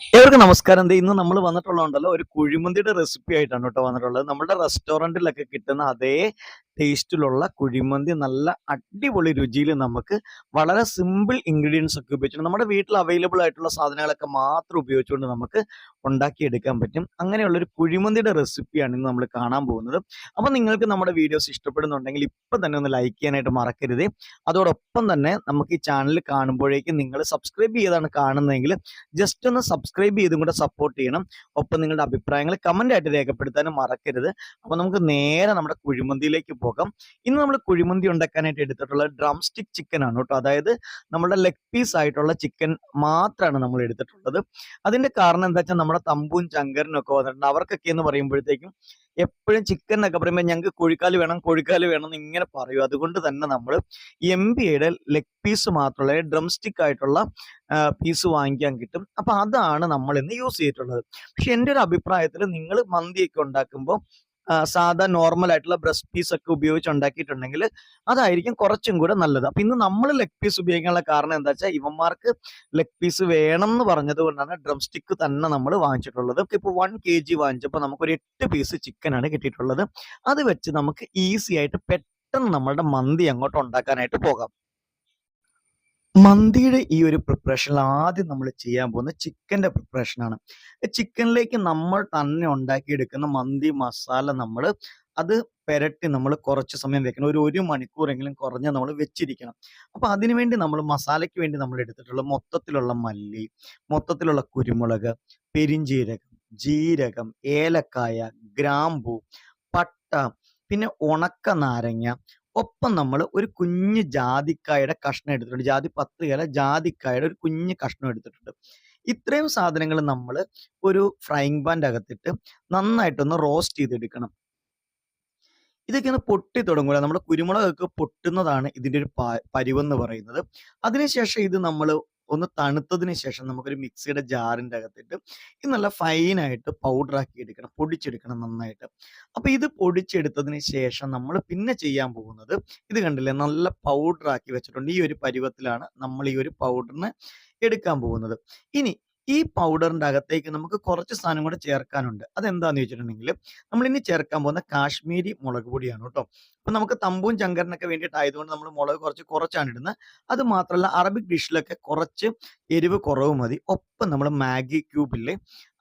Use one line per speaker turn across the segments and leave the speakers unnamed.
ഏവർക്കും നമസ്കാരം. ദേ ഇന്ന് നമ്മൾ വന്നിട്ടുള്ളതുണ്ടല്ലോ ഒരു കുഴിമന്തിയുടെ റെസിപ്പി ആയിട്ടാണ് കേട്ടോ വന്നിട്ടുള്ളത്. നമ്മുടെ റെസ്റ്റോറന്റിലൊക്കെ കിട്ടുന്ന അതേ ടേസ്റ്റിലുള്ള കുഴിമന്തി നല്ല അടിപൊളി രുചിയിൽ നമുക്ക് വളരെ സിമ്പിൾ ഇൻഗ്രീഡിയൻസ് ഒക്കെ ഉപയോഗിച്ചിട്ട് നമ്മുടെ വീട്ടിൽ അവൈലബിൾ ആയിട്ടുള്ള സാധനങ്ങളൊക്കെ മാത്രം ഉപയോഗിച്ചുകൊണ്ട് നമുക്ക് ഉണ്ടാക്കിയെടുക്കാൻ പറ്റും. അങ്ങനെയുള്ള ഒരു കുഴിമന്തിയുടെ റെസിപ്പിയാണ് ഇന്ന് നമ്മൾ കാണാൻ പോകുന്നത്. അപ്പോൾ നിങ്ങൾക്ക് നമ്മുടെ വീഡിയോസ് ഇഷ്ടപ്പെടുന്നുണ്ടെങ്കിൽ ഇപ്പം തന്നെ ഒന്ന് ലൈക്ക് ചെയ്യാനായിട്ട് മറക്കരുത്. അതോടൊപ്പം തന്നെ നമുക്ക് ഈ ചാനൽ കാണുമ്പോഴേക്കും നിങ്ങൾ സബ്സ്ക്രൈബ് ചെയ്താണ് കാണുന്നതെങ്കിൽ ജസ്റ്റ് ഒന്ന് സബ്സ്ക്രൈബ് ചെയ്തും കൂടെ സപ്പോർട്ട് ചെയ്യണം. ഒപ്പം നിങ്ങളുടെ അഭിപ്രായങ്ങൾ കമന്റ് ആയിട്ട് രേഖപ്പെടുത്താനും മറക്കരുത്. അപ്പോൾ നമുക്ക് നേരെ നമ്മുടെ കുഴിമന്തിയിലേക്ക് പോകാം. ഇന്ന് നമ്മൾ കുഴിമന്തി ഉണ്ടാക്കാനായിട്ട് എടുത്തിട്ടുള്ള ഡ്രം സ്റ്റിക് ചിക്കൻ ആണ് കേട്ടോ. അതായത് നമ്മുടെ ലെഗ് പീസ് ആയിട്ടുള്ള ചിക്കൻ മാത്രമാണ് നമ്മൾ എടുത്തിട്ടുള്ളത്. അതിന്റെ കാരണം എന്താ വെച്ചാൽ നമ്മുടെ തമ്പും ചങ്കരനും ഒക്കെ വന്നിട്ടുണ്ട്. അവർക്കൊക്കെ എന്ന് പറയുമ്പോഴത്തേക്കും എപ്പോഴും ചിക്കൻ എന്നൊക്കെ പറയുമ്പോൾ ഞങ്ങൾക്ക് കോഴിക്കാൽ വേണം കോഴിക്കാൽ വേണം എന്ന് ഇങ്ങനെ പറയും. അതുകൊണ്ട് തന്നെ നമ്മൾ എം ബിയുടെ ലെഗ് പീസ് മാത്രമുള്ള ഡ്രം സ്റ്റിക്ക് ആയിട്ടുള്ള പീസ് വാങ്ങിക്കാൻ കിട്ടും. അപ്പൊ അതാണ് നമ്മൾ ഇന്ന് യൂസ് ചെയ്തിട്ടുള്ളത്. പക്ഷെ എന്റെ ഒരു അഭിപ്രായത്തിൽ നിങ്ങൾ മന്തിയൊക്കെ ഉണ്ടാക്കുമ്പോൾ സാധാ നോർമൽ ആയിട്ടുള്ള ബ്രസ്റ്റ് പീസ് ഒക്കെ ഉപയോഗിച്ച് ഉണ്ടാക്കിയിട്ടുണ്ടെങ്കിൽ അതായിരിക്കും കുറച്ചും കൂടെ നല്ലത്. അപ്പൊ ഇന്ന് നമ്മൾ ലെഗ് പീസ് ഉപയോഗിക്കാനുള്ള കാരണം എന്താ വെച്ചാൽ ഇവന്മാർക്ക് ലെഗ് പീസ് വേണം എന്ന് പറഞ്ഞത് കൊണ്ടാണ് ഡ്രം സ്റ്റിക്ക് തന്നെ നമ്മൾ വാങ്ങിച്ചിട്ടുള്ളത്. ഇപ്പൊ വൺ കെ ജി വാങ്ങിച്ചപ്പോൾ നമുക്ക് ഒരു എട്ട് പീസ് ചിക്കൻ ആണ് കിട്ടിയിട്ടുള്ളത്. അത് വെച്ച് നമുക്ക് ഈസി ആയിട്ട് പെട്ടെന്ന് നമ്മളുടെ മന്തി അങ്ങോട്ട് ഉണ്ടാക്കാനായിട്ട് പോകാം. മന്തിയുടെ ഈ ഒരു പ്രിപ്പറേഷനിൽ ആദ്യം നമ്മൾ ചെയ്യാൻ പോകുന്നത് ചിക്കന്റെ പ്രിപ്പറേഷനാണ് ചിക്കനിലേക്ക് നമ്മൾ തന്നെ ഉണ്ടാക്കിയെടുക്കുന്ന മന്തി മസാല നമ്മൾ അത് പെരട്ടി നമ്മൾ കുറച്ച് സമയം വെക്കണം. ഒരു ഒരു മണിക്കൂറെങ്കിലും കുറഞ്ഞ് നമ്മൾ വെച്ചിരിക്കണം. അപ്പോൾ അതിനുവേണ്ടി നമ്മൾ മസാലയ്ക്ക് വേണ്ടി നമ്മൾ എടുത്തിട്ടുള്ള മൊത്തത്തിലുള്ള മല്ലി മൊത്തത്തിലുള്ള കുരുമുളക് പെരിഞ്ജീരകം ജീരകം ഏലക്കായ ഗ്രാമ്പു പട്ട പിന്നെ ഉണക്ക നാരങ്ങ ഒപ്പം നമ്മൾ ഒരു കുഞ്ഞ് ജാതിക്കായുടെ കഷ്ണം എടുത്തിട്ടുണ്ട്. ജാതി പത്ത് ഇല ജാതിക്കായുടെ ഒരു കുഞ്ഞ് കഷ്ണം എടുത്തിട്ടുണ്ട്. ഇത്രയും സാധനങ്ങൾ നമ്മൾ ഒരു ഫ്രൈങ് പാന്റെ അകത്തിട്ട് നന്നായിട്ടൊന്ന് റോസ്റ്റ് ചെയ്തെടുക്കണം. ഇതൊക്കെ ഒന്ന് പൊട്ടി തുടങ്ങുക നമ്മുടെ കുരുമുളകൊക്കെ പൊട്ടുന്നതാണ് ഇതിന്റെ ഒരു പരിവെന്ന് പറയുന്നത്. അതിനുശേഷം ഇത് നമ്മൾ ഒന്ന് തണുത്തതിന് ശേഷം നമുക്കൊരു മിക്സിയുടെ ജാറിന്റെ അകത്തിട്ട് ഇത് നല്ല ഫൈനായിട്ട് ആക്കി എടുക്കണം പൊടിച്ചെടുക്കണം നന്നായിട്ട്. അപ്പോൾ ഇത് പൊടിച്ചെടുത്തതിന് ശേഷം നമ്മൾ പിന്നെ ചെയ്യാൻ പോകുന്നത് ഇത് കണ്ടില്ലേ നല്ല പൗഡർ ആക്കി വെച്ചിട്ടുണ്ട്. ഈ ഒരു പരുവത്തിലാണ് നമ്മൾ ഈ ഒരു പൗഡറിന് എടുക്കാൻ പോകുന്നത്. ഇനി ഈ പൗഡറിന്റെ അകത്തേക്ക് നമുക്ക് കുറച്ച് സാധനം കൂടെ ചേർക്കാനുണ്ട്. അതെന്താണെന്ന് ചോദിച്ചിട്ടുണ്ടെങ്കിൽ നമ്മൾ ഇനി ചേർക്കാൻ പോകുന്ന കാശ്മീരി മുളക് പൊടിയാണ് കേട്ടോ. അപ്പം നമുക്ക് തമ്പും ചങ്കരനൊക്കെ വേണ്ടിയിട്ട് ആയതുകൊണ്ട് നമ്മൾ മുളക് കുറച്ച് കുറച്ചാണ് ഇടുന്നത്. അത് മാത്രമല്ല അറബിക് ഡിഷിലൊക്കെ കുറച്ച് എരിവ് കുറവ് മതി. ഒപ്പം നമ്മൾ മാഗി ക്യൂബില്ലേ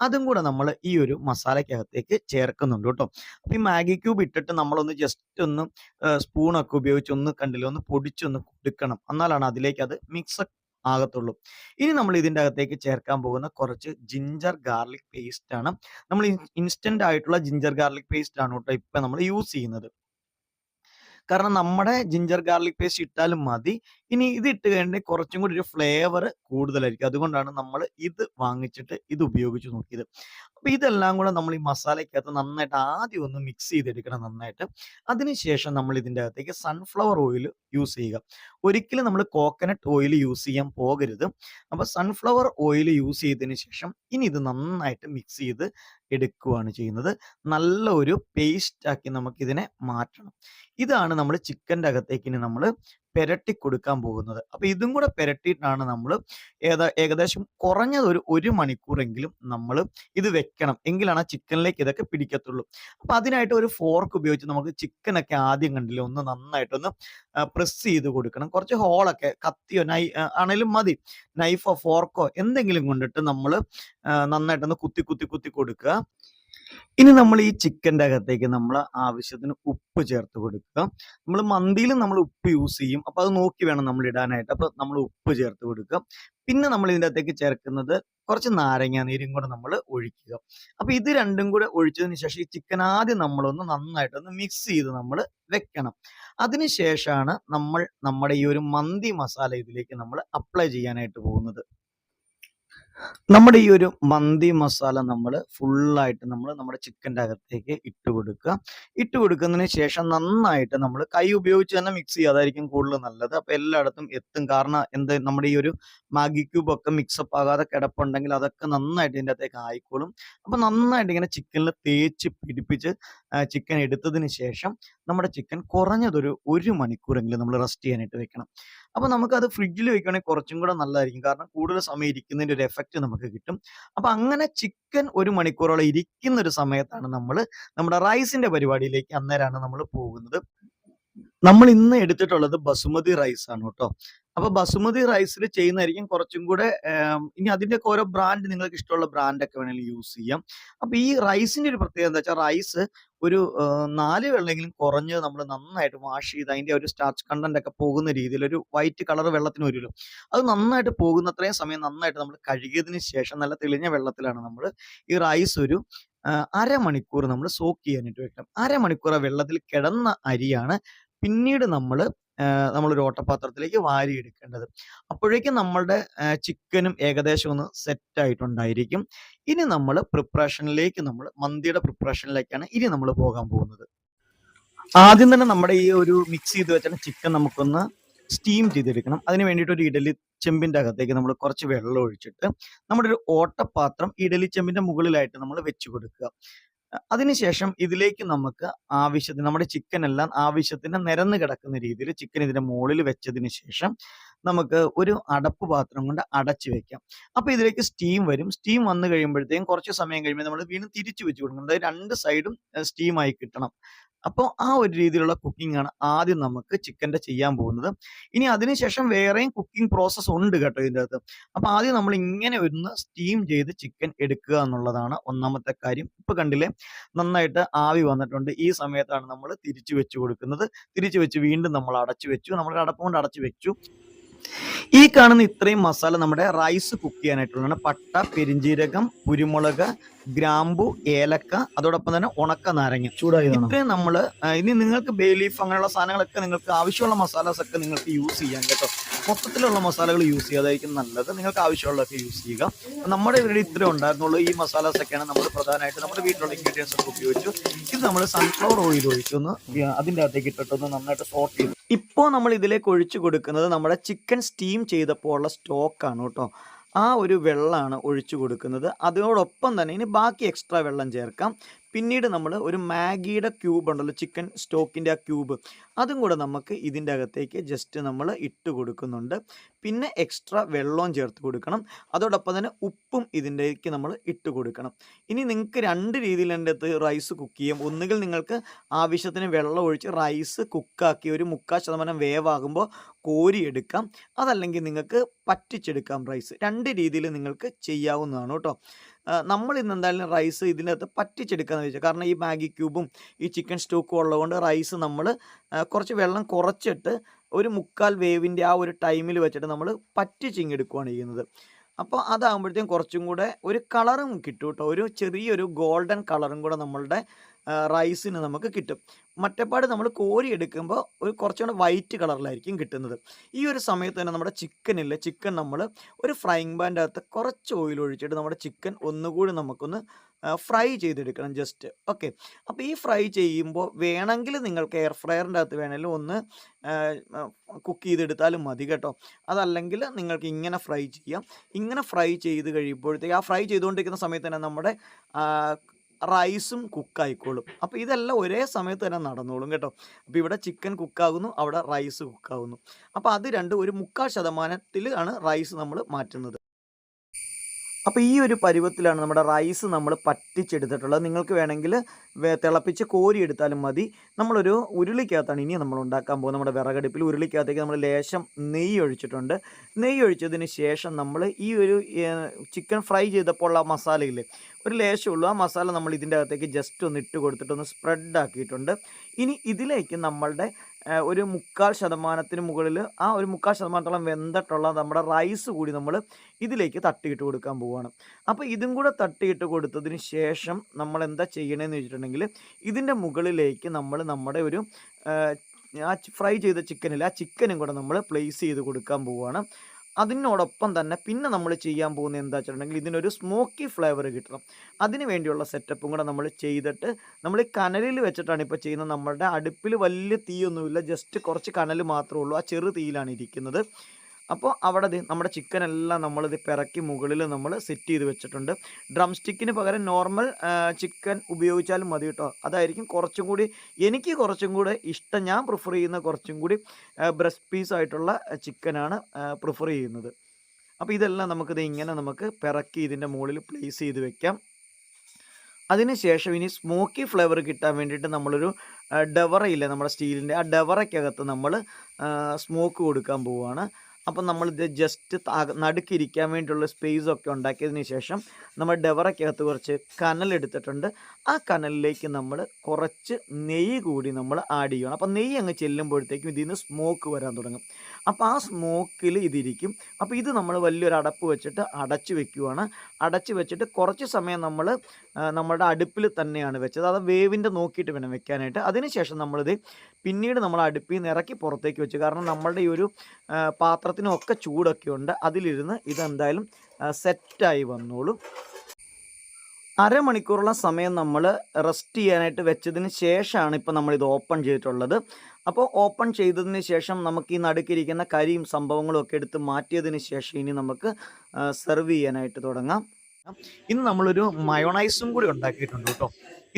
അതും കൂടെ നമ്മൾ ഈ ഒരു മസാലയ്ക്കകത്തേക്ക് ചേർക്കുന്നുണ്ട് കേട്ടോ. അപ്പം ഈ മാഗി ക്യൂബ് ഇട്ടിട്ട് നമ്മളൊന്ന് ജസ്റ്റ് ഒന്ന് സ്പൂണൊക്കെ ഉപയോഗിച്ച് ഒന്ന് കണ്ടില്ല ഒന്ന് പൊടിച്ചൊന്ന് കൊടുക്കണം എന്നാലാണ് അതിലേക്ക് അത് മിക്സ് ആകത്തുള്ളൂ. ഇനി നമ്മൾ ഇതിന്റെ അകത്തേക്ക് ചേർക്കാൻ പോകുന്ന കുറച്ച് ജിഞ്ചർ ഗാർലിക് പേസ്റ്റ് ആണ്. നമ്മൾ ഇൻസ്റ്റന്റ് ആയിട്ടുള്ള ജിഞ്ചർ ഗാർലിക് പേസ്റ്റ് ആണ് കേട്ടോ ഇപ്പൊ നമ്മൾ യൂസ് ചെയ്യുന്നത്. കാരണം നമ്മുടെ ജിഞ്ചർ ഗാർലിക് പേസ്റ്റ് ഇട്ടാലും മതി. ഇനി ഇത് ഇട്ട് കഴിഞ്ഞാൽ കുറച്ചും കൂടി ഒരു ഫ്ലേവർ കൂടുതലായിരിക്കും. അതുകൊണ്ടാണ് നമ്മൾ ഇത് വാങ്ങിച്ചിട്ട് ഇത് ഉപയോഗിച്ച് നോക്കിയത്. അപ്പൊ ഇതെല്ലാം കൂടെ നമ്മൾ ഈ മസാലയ്ക്കകത്ത് നന്നായിട്ട് ആദ്യം ഒന്ന് മിക്സ് ചെയ്തെടുക്കണം നന്നായിട്ട്. അതിനുശേഷം നമ്മൾ ഇതിന്റെ അകത്തേക്ക് സൺഫ്ലവർ ഓയിൽ യൂസ് ചെയ്യുക. ഒരിക്കലും നമ്മൾ കോക്കനട്ട് ഓയിൽ യൂസ് ചെയ്യാൻ പോകരുത്. അപ്പൊ സൺഫ്ലവർ ഓയിൽ യൂസ് ചെയ്തതിന് ശേഷം ഇനി ഇത് നന്നായിട്ട് മിക്സ് ചെയ്ത് എടുക്കുകയാണ് ചെയ്യുന്നത്. നല്ല ഒരു പേസ്റ്റ് ആക്കി നമുക്കിതിനെ മാറ്റണം. ഇതാണ് നമ്മൾ ചിക്കന്റെ അകത്തേക്കിന് നമ്മൾ പെരട്ടി കൊടുക്കാൻ പോകുന്നത്. അപ്പൊ ഇതും കൂടെ പെരട്ടിയിട്ടാണ് നമ്മൾ ഏതാ ഏകദേശം കുറഞ്ഞത് ഒരു ഒരു മണിക്കൂറെങ്കിലും നമ്മൾ ഇത് വെക്കണം. എങ്കിലാണ് ചിക്കനിലേക്ക് ഇതൊക്കെ പിടിക്കത്തുള്ളൂ. അപ്പൊ അതിനായിട്ട് ഒരു ഫോർക്ക് ഉപയോഗിച്ച് നമുക്ക് ചിക്കനൊക്കെ ആദ്യം കണ്ടില്ല ഒന്ന് നന്നായിട്ടൊന്ന് പ്രസ് ചെയ്ത് കൊടുക്കണം. കുറച്ച് ഹോളൊക്കെ കത്തിയോ നൈ ആണെങ്കിലും മതി. നൈഫോ ഫോർക്കോ എന്തെങ്കിലും കൊണ്ടിട്ട് നമ്മൾ നന്നായിട്ടൊന്ന് കുത്തി കുത്തി കുത്തി കൊടുക്കുക. ഇനി നമ്മൾ ഈ ചിക്കന്റെ അകത്തേക്ക് നമ്മൾ ആവശ്യത്തിന് ഉപ്പ് ചേർത്ത് കൊടുക്കുക. നമ്മൾ മന്തിയിൽ നമ്മൾ ഉപ്പ് യൂസ് ചെയ്യും. അപ്പോൾ അത് നോക്കി വേണം നമ്മൾ ഇടാനായിട്ട്. അപ്പോൾ നമ്മൾ ഉപ്പ് ചേർത്ത് കൊടുക്കുക. പിന്നെ നമ്മൾ ഇതിന്റെ അകത്തേക്ക് ചേർക്കുന്നത് കുറച്ച് നാരങ്ങ നീരും കൂടെ നമ്മൾ ഒഴിക്കുക. അപ്പോൾ ഇത് രണ്ടും കൂടെ ഒഴിച്ചതിന് ശേഷം ഈ ചിക്കൻ ആദ്യം നമ്മളൊന്ന് നന്നായിട്ടൊന്ന് മിക്സ് ചെയ്ത് നമ്മൾ വെക്കണം. അതിനുശേഷമാണ് നമ്മൾ നമ്മുടെ ഈ ഒരു മന്തി മസാല ഇതിലേക്ക് നമ്മൾ അപ്ലൈ ചെയ്യാനായിട്ട് പോകുന്നത്. നമ്മുടെ ഈ ഒരു മന്തി മസാല നമ്മൾ ഫുള്ളായിട്ട് നമ്മൾ നമ്മുടെ ചിക്കന്റെ അകത്തേക്ക് ഇട്ട് കൊടുക്കുക. ഇട്ട് കൊടുക്കുന്നതിന് ശേഷം നന്നായിട്ട് നമ്മൾ കൈ ഉപയോഗിച്ച് തന്നെ മിക്സ് ചെയ്യാതായിരിക്കും കൂടുതൽ നല്ലത്. അപ്പം എല്ലായിടത്തും എത്തും. കാരണം എന്ത് നമ്മുടെ ഈ ഒരു മാഗി ക്യൂബ് ഒക്കെ മിക്സപ്പ് ആകാതെ കിടപ്പുണ്ടെങ്കിൽ അതൊക്കെ നന്നായിട്ട് ഇതിന്റെ അകത്തേക്ക് ആയിക്കോളും. അപ്പം നന്നായിട്ട് ഇങ്ങനെ ചിക്കനിൽ തേച്ച് പിടിപ്പിച്ച് ചിക്കൻ എടുത്തതിന് ശേഷം നമ്മുടെ ചിക്കൻ കുറഞ്ഞതൊരു ഒരു മണിക്കൂറെങ്കിലും നമ്മൾ റെസ്റ്റ് ചെയ്യാനായിട്ട് വെക്കണം. അപ്പൊ അത് ഫ്രിഡ്ജിൽ വെക്കുകയാണെങ്കിൽ കുറച്ചും കൂടെ നല്ലതായിരിക്കും. കാരണം കൂടുതൽ സമയം ഇരിക്കുന്നതിന്റെ ഒരു എഫക്റ്റ് നമുക്ക് കിട്ടും. അപ്പൊ അങ്ങനെ ചിക്കൻ ഒരു മണിക്കൂറോളം ഇരിക്കുന്ന ഒരു സമയത്താണ് നമ്മൾ നമ്മുടെ റൈസിന്റെ പരിപാടിയിലേക്ക് അന്നേരമാണ് നമ്മൾ പോകുന്നത്. നമ്മൾ ഇന്ന് എടുത്തിട്ടുള്ളത് ബസുമതി റൈസ് ആണ് കേട്ടോ അപ്പൊ ബസുമതി റൈസിൽ ചെയ്യുന്നതായിരിക്കും കുറച്ചും കൂടെ ഇനി അതിന്റെയൊക്കെ ഓരോ ബ്രാൻഡ് നിങ്ങൾക്ക് ഇഷ്ടമുള്ള ബ്രാൻഡൊക്കെ വേണമെങ്കിൽ യൂസ് ചെയ്യാം. അപ്പൊ ഈ റൈസിന്റെ ഒരു പ്രത്യേകത എന്താ വെച്ചാൽ റൈസ് ഒരു നാല് 4 വെള്ളമെങ്കിലും കുറഞ്ഞ് നമ്മൾ നന്നായിട്ട് വാഷ് ചെയ്ത് അതിന്റെ ഒരു സ്റ്റാർച്ച് കണ്ടന്റ് ഒക്കെ പോകുന്ന രീതിയിൽ ഒരു വൈറ്റ് കളർ വെള്ളത്തിന് വരുമല്ലോ. അത് നന്നായിട്ട് പോകുന്നത്രയും സമയം നന്നായിട്ട് നമ്മൾ കഴുകിയതിന് ശേഷം നല്ല തെളിഞ്ഞ വെള്ളത്തിലാണ് നമ്മൾ ഈ റൈസ് ഒരു അരമണിക്കൂർ നമ്മൾ സോക്ക് ചെയ്യാനായിട്ട് വെക്കണം. അരമണിക്കൂർ വെള്ളത്തിൽ കിടന്ന അരിയാണ് പിന്നീട് നമ്മൾ ഏഹ്, നമ്മളൊരു ഓട്ടപാത്രത്തിലേക്ക് വാരിയെടുക്കേണ്ടത്. അപ്പോഴേക്കും നമ്മളുടെ ചിക്കനും ഏകദേശം ഒന്ന് സെറ്റ് ആയിട്ടുണ്ടായിരിക്കും. ഇനി നമ്മൾ പ്രിപ്പറേഷനിലേക്ക് നമ്മൾ മന്തിയുടെ പ്രിപ്പറേഷനിലേക്കാണ് ഇനി നമ്മൾ പോകാൻ പോകുന്നത്. ആദ്യം തന്നെ നമ്മുടെ ഈ ഒരു മിക്സ് ചെയ്ത് വെച്ചാൽ ചിക്കൻ നമുക്കൊന്ന് സ്റ്റീം ചെയ്തെടുക്കണം. അതിന് വേണ്ടിയിട്ട് ഒരു ഇഡലി ചെമ്പിന്റെ അകത്തേക്ക് നമ്മൾ കുറച്ച് വെള്ളം ഒഴിച്ചിട്ട് നമ്മുടെ ഒരു ഓട്ടപാത്രം ഇഡലി ചെമ്പിന്റെ മുകളിലായിട്ട് നമ്മൾ വെച്ച് കൊടുക്കുക. അതിനുശേഷം ഇതിലേക്ക് നമുക്ക് ആവശ്യത്തിന് നമ്മുടെ ചിക്കൻ എല്ലാം ആവശ്യത്തിന് നിരന്ന് കിടക്കുന്ന രീതിയിൽ ചിക്കൻ ഇതിന്റെ മുകളിൽ വെച്ചതിന് ശേഷം നമുക്ക് ഒരു അടപ്പ് പാത്രം കൊണ്ട് അടച്ചു വെക്കാം. അപ്പൊ ഇതിലേക്ക് സ്റ്റീം വരും. സ്റ്റീം വന്നു കഴിയുമ്പോഴത്തേക്കും കുറച്ച് സമയം കഴിയുമ്പോൾ നമ്മൾ വീണ്ടും തിരിച്ചു വെച്ച് കൊടുക്കണം. അതായത് രണ്ട് സൈഡും സ്റ്റീമായി കിട്ടണം. അപ്പോൾ ആ ഒരു രീതിയിലുള്ള കുക്കിംഗ് ആണ് ആദ്യം നമുക്ക് ചിക്കന്റെ ചെയ്യാൻ പോകുന്നത്. ഇനി അതിനുശേഷം വേറെയും കുക്കിംഗ് പ്രോസസ്സ് ഉണ്ട് കേട്ടോ ഇതിന്റെ അകത്ത് അപ്പോൾ ആദ്യം നമ്മൾ ഇങ്ങനെ ഒന്ന് സ്റ്റീം ചെയ്ത് ചിക്കൻ എടുക്കുക എന്നുള്ളതാണ് ഒന്നാമത്തെ കാര്യം. ഇപ്പൊ കണ്ടില്ലേ നന്നായിട്ട് ആവി വന്നിട്ടുണ്ട്. ഈ സമയത്താണ് നമ്മൾ തിരിച്ചു വെച്ച് കൊടുക്കുന്നത്. തിരിച്ചു വെച്ച് വീണ്ടും നമ്മൾ അടച്ചു വെച്ചു. നമ്മൾ അടപ്പ് കൊണ്ട് അടച്ചു വെച്ചു. ഈ കാണുന്ന ഇത്രയും മസാല നമ്മുടെ റൈസ് കുക്ക് ചെയ്യാനായിട്ടുള്ളതാണ്. പട്ട, പെരിഞ്ജീരകം കുരുമുളക്, ഗ്രാമ്പു, ഏലക്ക അതോടൊപ്പം തന്നെ ഉണക്ക നാരങ്ങ.
ചൂടായി
ഇത്രയും നമ്മൾ ഇനി നിങ്ങൾക്ക് ബേ ലീഫ് അങ്ങനെയുള്ള സാധനങ്ങളൊക്കെ നിങ്ങൾക്ക് ആവശ്യമുള്ള മസാലാസ് ഒക്കെ നിങ്ങൾക്ക് യൂസ് ചെയ്യാം കേട്ടോ. മൊത്തത്തിലുള്ള മസാലകൾ യൂസ് ചെയ്യാതായിരിക്കും നല്ലത്. നിങ്ങൾക്ക് ആവശ്യമുള്ളതൊക്കെ യൂസ് ചെയ്യുക. നമ്മുടെ ഇവിടെ ഇത്രയും ഉണ്ടായിരുന്നുള്ളൂ. ഈ മസാലാസ് ഒക്കെയാണ് നമ്മൾ പ്രധാനമായിട്ട് നമ്മുടെ വീട്ടിലുള്ള ഇൻഗ്രീഡിയൻസ് ഒക്കെ ഉപയോഗിച്ചു. ഇത് നമ്മൾ സൺഫ്ലവർ ഓയിൽ ഒഴിച്ചൊന്ന് അതിന്റെ അകത്തേക്ക് ഇട്ടിട്ടൊന്ന് നന്നായിട്ട് സോട്ട് ചെയ്തു. ഇപ്പോ നമ്മൾ ഇതിലേക്ക് ഒഴിച്ചു കൊടുക്കുന്നത് നമ്മുടെ ചിക്കൻ സ്റ്റീം ചെയ്തപ്പോൾ ഉള്ള സ്റ്റോക്കാണ് കേട്ടോ ആ ഒരു വെള്ളമാണ് ഒഴിച്ചു കൊടുക്കുന്നത്. അതോടൊപ്പം തന്നെ ഇനി ബാക്കി എക്സ്ട്രാ വെള്ളം ചേർക്കാം. പിന്നീട് നമ്മൾ ഒരു മാഗിയുടെ ക്യൂബ് ഉണ്ടല്ലോ ചിക്കൻ സ്റ്റോക്കിന്റെ ആ ക്യൂബ് അതും കൂടെ നമുക്ക് ഇതിന്റെ അകത്തേക്ക് ജസ്റ്റ് നമ്മൾ ഇട്ട് കൊടുക്കുന്നുണ്ട്. പിന്നെ എക്സ്ട്രാ വെള്ളവും ചേർത്ത് കൊടുക്കണം. അതോടൊപ്പം തന്നെ ഉപ്പും ഇതിന്റേക്ക് നമ്മൾ ഇട്ട് കൊടുക്കണം. ഇനി നിങ്ങൾക്ക് രണ്ട് രീതിയിൽ എന്റെ അടുത്ത് റൈസ് കുക്ക് ചെയ്യാം. ഒന്നുകിൽ നിങ്ങൾക്ക് ആവശ്യത്തിന് വെള്ളം ഒഴിച്ച് റൈസ് കുക്കാക്കി ഒരു 3/4% വേവാകുമ്പോൾ കോരിയെടുക്കാം. അതല്ലെങ്കിൽ നിങ്ങൾക്ക് പറ്റിച്ചെടുക്കാം റൈസ്. രണ്ട് രീതിയിൽ നിങ്ങൾക്ക് ചെയ്യാവുന്നതാണ് ട്ടോ. നമ്മൾ ഇന്ന് എന്തായാലും റൈസ് ഇതിനകത്ത് പറ്റിച്ചെടുക്കാന്ന് ചോദിച്ചാൽ കാരണം ഈ മാഗി ക്യൂബും ഈ ചിക്കൻ സ്റ്റോക്കും ഉള്ളതുകൊണ്ട് റൈസ് നമ്മൾ കുറച്ച് വെള്ളം കുറച്ചിട്ട് ഒരു 3/4 വേവിന്റെ ആ ഒരു ടൈമിൽ വെച്ചിട്ട് നമ്മൾ പറ്റിച്ചിങ്ങെടുക്കുകയാണ് ചെയ്യുന്നത്. അപ്പോൾ അതാകുമ്പോഴത്തേക്കും കുറച്ചും കൂടെ ഒരു കളറും കിട്ടും കേട്ടോ ഒരു ചെറിയൊരു ഗോൾഡൻ കളറും കൂടെ നമ്മളുടെ റൈസിന് നമുക്ക് കിട്ടും. മറ്റേപ്പാട് നമ്മൾ കോരി എടുക്കുമ്പോൾ ഒരു കുറച്ചുകൂടെ വൈറ്റ് കളറിലായിരിക്കും കിട്ടുന്നത്. ഈ ഒരു സമയത്ത് തന്നെ നമ്മുടെ ചിക്കനിൽ ചിക്കൻ നമ്മൾ ഒരു ഫ്രൈയിങ് പാന്റെ അകത്ത് കുറച്ച് ഓയിൽ ഒഴിച്ചിട്ട് നമ്മുടെ ചിക്കൻ ഒന്നുകൂടി നമുക്കൊന്ന് ഫ്രൈ ചെയ്തെടുക്കണം ജസ്റ്റ്. ഓക്കെ. അപ്പോൾ ഈ ഫ്രൈ ചെയ്യുമ്പോൾ വേണമെങ്കിൽ നിങ്ങൾക്ക് എയർ ഫ്രയറിന്റെ അകത്ത് വേണമെങ്കിലും ഒന്ന് കുക്ക് ചെയ്തെടുത്താലും മതി കേട്ടോ. അതല്ലെങ്കിൽ നിങ്ങൾക്ക് ഇങ്ങനെ ഫ്രൈ ചെയ്യാം. ഇങ്ങനെ ഫ്രൈ ചെയ്ത് കഴിയുമ്പോഴത്തേക്ക് ആ ഫ്രൈ ചെയ്തുകൊണ്ടിരിക്കുന്ന സമയത്ത് തന്നെ നമ്മുടെ റൈസും കുക്കായിക്കോളും അപ്പോൾ അപ്പൊ ഇതെല്ലാം ഒരേ സമയത്ത് തന്നെ നടന്നോളും കേട്ടോ. അപ്പോൾ ഇവിടെ ചിക്കൻ കുക്കാകുന്നു അവിടെ റൈസ് കുക്കാകുന്നു അപ്പോൾ അപ്പൊ അത് രണ്ട് ഒരു 3/4% ആണ് റൈസ് നമ്മൾ മാറ്റുന്നത്. അപ്പൊ ഈ ഒരു പരുവത്തിലാണ് നമ്മുടെ റൈസ് നമ്മൾ പറ്റിച്ചെടുത്തിട്ടുള്ളത്. നിങ്ങൾക്ക് വേണമെങ്കിൽ തിളപ്പിച്ച് തിളപ്പിച്ച് കോരിയെടുത്താലും മതി. നമ്മളൊരു ഉരുളിക്കകത്താണ് ഇനി നമ്മൾ ഉണ്ടാക്കാൻ പോകുന്നത്. നമ്മുടെ വിറകടുപ്പിൽ ഉരുളിക്കകത്തേക്ക് നമ്മൾ ലേശം നെയ്യ് ഒഴിച്ചിട്ടുണ്ട്. നെയ്യ് ഒഴിച്ചതിന് ശേഷം നമ്മൾ ഈ ഒരു ചിക്കൻ ഫ്രൈ ചെയ്തപ്പോൾ ഉള്ള മസാലയില്ലേ ഒരു ലേശമുള്ളൂ. ആ മസാല നമ്മൾ ഇതിന്റെ അകത്തേക്ക് ജസ്റ്റ് ഒന്ന് ഇട്ട് കൊടുത്തിട്ടൊന്ന് സ്പ്രെഡ് ആക്കിയിട്ടുണ്ട്. ഇനി ഇതിലേക്ക് നമ്മളുടെ ഒരു 3/4% മുകളിൽ ആ ഒരു 3/4%ഓളം വെന്തിട്ടുള്ള നമ്മുടെ റൈസ് കൂടി നമ്മൾ ഇതിലേക്ക് തട്ടിയിട്ട് കൊടുക്കാൻ പോവുകയാണ് അപ്പോൾ ഇതും കൂടെ തട്ടിയിട്ട് കൊടുത്തതിന് ശേഷം നമ്മൾ എന്താ ചെയ്യണമെന്ന് വെച്ചിട്ടുണ്ടെങ്കിൽ ഇതിന്റെ മുകളിലേക്ക് നമ്മൾ നമ്മുടെ ഒരു ആ ഫ്രൈ ചെയ്ത ചിക്കനിൽ ആ ചിക്കനും കൂടെ നമ്മൾ പ്ലേസ് ചെയ്ത് കൊടുക്കാൻ പോവാണ്. അതിനോടൊപ്പം തന്നെ പിന്നെ നമ്മൾ ചെയ്യാൻ പോകുന്നത് എന്താ വെച്ചിട്ടുണ്ടെങ്കിൽ ഇതിനൊരു സ്മോക്കി ഫ്ലേവർ കിട്ടണം. അതിന് വേണ്ടിയുള്ള സെറ്റപ്പും കൂടെ നമ്മൾ ചെയ്തിട്ട് നമ്മൾ കനലിൽ വെച്ചിട്ടാണ് ഇപ്പോൾ ചെയ്യുന്നത്. നമ്മുടെ അടുപ്പിൽ വലിയ തീയൊന്നുമില്ല. ജസ്റ്റ് കുറച്ച് കനൽ മാത്രമേ ഉള്ളൂ. ആ ചെറു തീയിലാണ് ഇരിക്കുന്നത്. അപ്പോൾ അവിടെ നമ്മുടെ ചിക്കൻ എല്ലാം നമ്മളിത് പിറക്കി മുകളിൽ നമ്മൾ സെറ്റ് ചെയ്ത് വെച്ചിട്ടുണ്ട്. ഡ്രം സ്റ്റിക്കിന് പകരം നോർമൽ ചിക്കൻ ഉപയോഗിച്ചാലും മതി കേട്ടോ അതായിരിക്കും കുറച്ചും കൂടി എനിക്ക് കുറച്ചും കൂടി ഇഷ്ടം. ഞാൻ പ്രിഫർ ചെയ്യുന്ന കുറച്ചും കൂടി ബ്രസ്റ്റ് പീസ് ആയിട്ടുള്ള ചിക്കനാണ് പ്രിഫർ ചെയ്യുന്നത്. അപ്പോൾ ഇതെല്ലാം നമുക്കിത് ഇങ്ങനെ നമുക്ക് പിറക്കി ഇതിന്റെ മുകളിൽ പ്ലേസ് ചെയ്ത് വെക്കാം. അതിനുശേഷം ഇനി സ്മോക്കി ഫ്ലേവർ കിട്ടാൻ വേണ്ടിയിട്ട് നമ്മളൊരു ഡവറയില്ലേ നമ്മുടെ സ്റ്റീലിന്റെ ആ ഡവറയ്ക്കകത്ത് നമ്മൾ സ്മോക്ക് കൊടുക്കാൻ പോവുകയാണ് അപ്പം നമ്മളിത് ജസ്റ്റ് നടുക്കിരിക്കാൻ വേണ്ടിയുള്ള സ്പേസ് ഒക്കെ ഉണ്ടാക്കിയതിന് ശേഷം നമ്മൾ ഡെവറയ്ക്കകത്ത് കുറച്ച് കനലെടുത്തിട്ടുണ്ട് ആ കനലിലേക്ക് നമ്മൾ കുറച്ച് നെയ്യ് കൂടി നമ്മൾ ആഡ് ചെയ്യണം. അപ്പം നെയ്യ് അങ്ങ് ചെല്ലുമ്പോഴത്തേക്കും ഇതിൽ നിന്ന് സ്മോക്ക് വരാൻ തുടങ്ങും. അപ്പോൾ ആ സ്മോക്കിൽ ഇതിരിക്കും. അപ്പോൾ ഇത് നമ്മൾ വലിയൊരു അടപ്പ് വെച്ചിട്ട് അടച്ചു വെക്കുവാണ്. അടച്ചു വെച്ചിട്ട് കുറച്ച് സമയം നമ്മൾ നമ്മുടെ അടുപ്പിൽ തന്നെയാണ് വെച്ചത്. അത് വേവിന്റെ നോക്കിയിട്ട് വേണം വെക്കാനായിട്ട്. അതിനുശേഷം നമ്മളിത് പിന്നീട് നമ്മൾ അടുപ്പിൽ നിന്ന് ഇറക്കി പുറത്തേക്ക് വെച്ചു. കാരണം നമ്മളുടെ ഈ ഒരു പാത്രത്തിനൊക്കെ ചൂടൊക്കെ ഉണ്ട്. അതിലിരുന്ന് ഇതെന്തായാലും സെറ്റായി വന്നോളും. അരമണിക്കൂറോളം സമയം നമ്മൾ റെസ്റ്റ് ചെയ്യാനായിട്ട് വെച്ചതിന് ശേഷമാണ് ഇപ്പോൾ നമ്മളിത് ഓപ്പൺ ചെയ്തിട്ടുള്ളത്. അപ്പോൾ ഓപ്പൺ ചെയ്തതിന് ശേഷം നമുക്ക് ഈ നടുക്കിരിക്കുന്ന കരിയും സംഭവങ്ങളും ഒക്കെ എടുത്ത് മാറ്റിയതിന് ശേഷം ഇനി നമുക്ക് സെർവ് ചെയ്യാനായിട്ട് തുടങ്ങാം. ഇന്ന് നമ്മളൊരു മയോണൈസും കൂടി ഉണ്ടാക്കിയിട്ടുണ്ട് കേട്ടോ.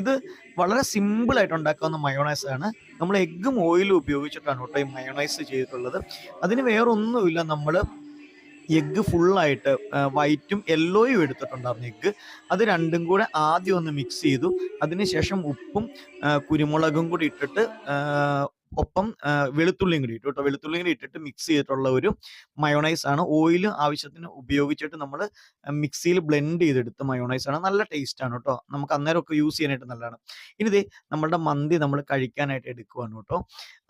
ഇത് വളരെ സിമ്പിളായിട്ട് ഉണ്ടാക്കാവുന്ന മയോണൈസ് ആണ്. നമ്മൾ എഗ്ഗും ഓയിലും ഉപയോഗിച്ചിട്ടാണ് കേട്ടോ ഈ മയോണൈസ് ചെയ്തിട്ടുള്ളത്. അതിന് വേറൊന്നുമില്ല നമ്മൾ എഗ്ഗ് ഫുള്ളായിട്ട് വൈറ്റും യെല്ലോയും എടുത്തിട്ടുണ്ടായിരുന്നു എഗ്ഗ്. അത് രണ്ടും കൂടെ ആദ്യം ഒന്ന് മിക്സ് ചെയ്തു. അതിനുശേഷം ഉപ്പും കുരുമുളകും കൂടി ഇട്ടിട്ട് ഒപ്പം വെളുത്തുള്ളിയും കൂടി ഇട്ടു കേട്ടോ വെളുത്തുള്ളിയും കൂടി ഇട്ടിട്ട് മിക്സ് ചെയ്തിട്ടുള്ള ഒരു മയോണൈസ് ആണ്. ഓയിൽ ആവശ്യത്തിന് ഉപയോഗിച്ചിട്ട് നമ്മൾ മിക്സിയിൽ ബ്ലെൻഡ് ചെയ്തെടുത്ത മയോണൈസ് ആണ്. നല്ല ടേസ്റ്റ് ആണ് കേട്ടോ നമുക്ക് അന്നേരം ഒക്കെ യൂസ് ചെയ്യാനായിട്ട് നല്ലതാണ്. ഇനി ഇതേ നമ്മളുടെ മന്തി നമ്മൾ കഴിക്കാനായിട്ട് എടുക്കുവാണ് കേട്ടോ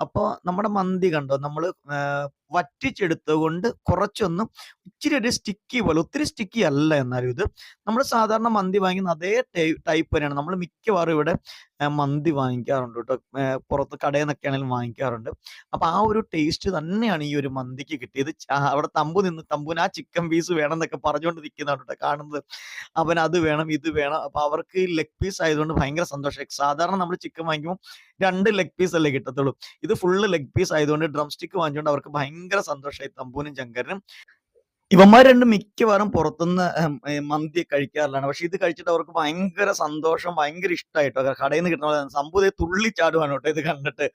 അപ്പോൾ നമ്മുടെ മന്തി കണ്ടോ? നമ്മൾ വറ്റിച്ചെടുത്തുകൊണ്ട് കുറച്ചൊന്നും ഇച്ചിരി ഒരു സ്റ്റിക്കി പോലെ ഒത്തിരി സ്റ്റിക്കി അല്ല എന്നാലും ഇത്. നമ്മൾ സാധാരണ മന്തി വാങ്ങിക്കുന്ന അതേ ടൈപ്പ് തന്നെയാണ്. നമ്മൾ മിക്കവാറും ഇവിടെ മന്തി വാങ്ങിക്കാറുണ്ട് കേട്ടോ. പുറത്ത് കടയിൽ നിന്നൊക്കെ ആണെങ്കിലും വാങ്ങിക്കാറുണ്ട്. അപ്പൊ ആ ഒരു ടേസ്റ്റ് തന്നെയാണ് ഈ ഒരു മന്തിക്ക് കിട്ടിയത്. അവിടെ തമ്പു നിന്ന് തമ്പുന് ആ ചിക്കൻ പീസ് വേണം എന്നൊക്കെ പറഞ്ഞുകൊണ്ട് നിൽക്കുന്നതാണ് കേട്ടോ കാണുന്നത്. അവൻ അത് വേണം ഇത് വേണം. അപ്പൊ അവർക്ക് ലെഗ് പീസ് ആയതുകൊണ്ട് ഭയങ്കര സന്തോഷം. സാധാരണ നമ്മൾ ചിക്കൻ വാങ്ങിക്കുമ്പോൾ രണ്ട് ലെഗ് പീസ് അല്ലേ കിട്ടത്തുള്ളൂ. ഇത് ഫുള്ള് ലെഗ് പീസ് ആയതുകൊണ്ട് ഡ്രം സ്റ്റിക്ക് വാങ്ങിച്ചുകൊണ്ട് അവർക്ക് ഭയങ്കര സന്തോഷമായി തമ്പൂനും ശങ്കരനും. ഇവന്മാർ രണ്ട് മിക്കവാറും പുറത്തുനിന്ന് മന്തി കഴിക്കാറില്ലാണ് പക്ഷെ ഇത് കഴിച്ചിട്ട് അവർക്ക് ഭയങ്കര സന്തോഷം ഭയങ്കര ഇഷ്ടമായിട്ടോ കടയിൽ നിന്ന് കിട്ടുന്ന സംഭവം തുള്ളിച്ചാടുവാണ് കേട്ടോ ഇത് കണ്ടിട്ട്.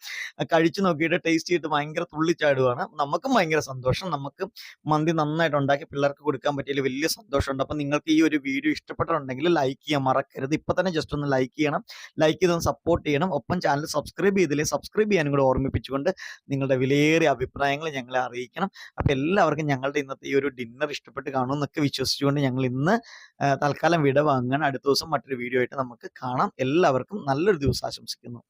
കഴിച്ചു നോക്കിയിട്ട് ടേസ്റ്റ് ചെയ്തിട്ട് ഭയങ്കര തുള്ളിച്ചാടുവാണ്. നമുക്കും ഭയങ്കര സന്തോഷം. നമുക്ക് മന്തി നന്നായിട്ട് ഉണ്ടാക്കി പിള്ളേർക്ക് കൊടുക്കാൻ പറ്റിയതിൽ വലിയ സന്തോഷമുണ്ട്. അപ്പം നിങ്ങൾക്ക് ഈ ഒരു വീഡിയോ ഇഷ്ടപ്പെട്ടിട്ടുണ്ടെങ്കിൽ ലൈക്ക് ചെയ്യാൻ മറക്കരുത്. ഇപ്പം തന്നെ ജസ്റ്റ് ഒന്ന് ലൈക്ക് ചെയ്യണം. ലൈക്ക് ചെയ്തൊന്ന് സപ്പോർട്ട് ചെയ്യണം. ഒപ്പം ചാനൽ സബ്സ്ക്രൈബ് ചെയ്തില്ലേ സബ്സ്ക്രൈബ് ചെയ്യാനും കൂടെ ഓർമ്മിപ്പിച്ചുകൊണ്ട് നിങ്ങളുടെ വിലയേറിയ അഭിപ്രായങ്ങൾ ഞങ്ങളെ അറിയിക്കണം. അപ്പം എല്ലാവർക്കും ഞങ്ങളുടെ ഇന്നത്തെ ഈ ഒരു ഡിന്നർ ഇഷ്ടപ്പെട്ട് കാണുമെന്നൊക്കെ വിശ്വസിച്ചുകൊണ്ട് ഞങ്ങൾ ഇന്ന് തൽക്കാലം വിട വാങ്ങാൻ അടുത്ത ദിവസം മറ്റൊരു വീഡിയോ ആയിട്ട് നമുക്ക് കാണാം. എല്ലാവർക്കും നല്ലൊരു ദിവസം ആശംസിക്കുന്നു.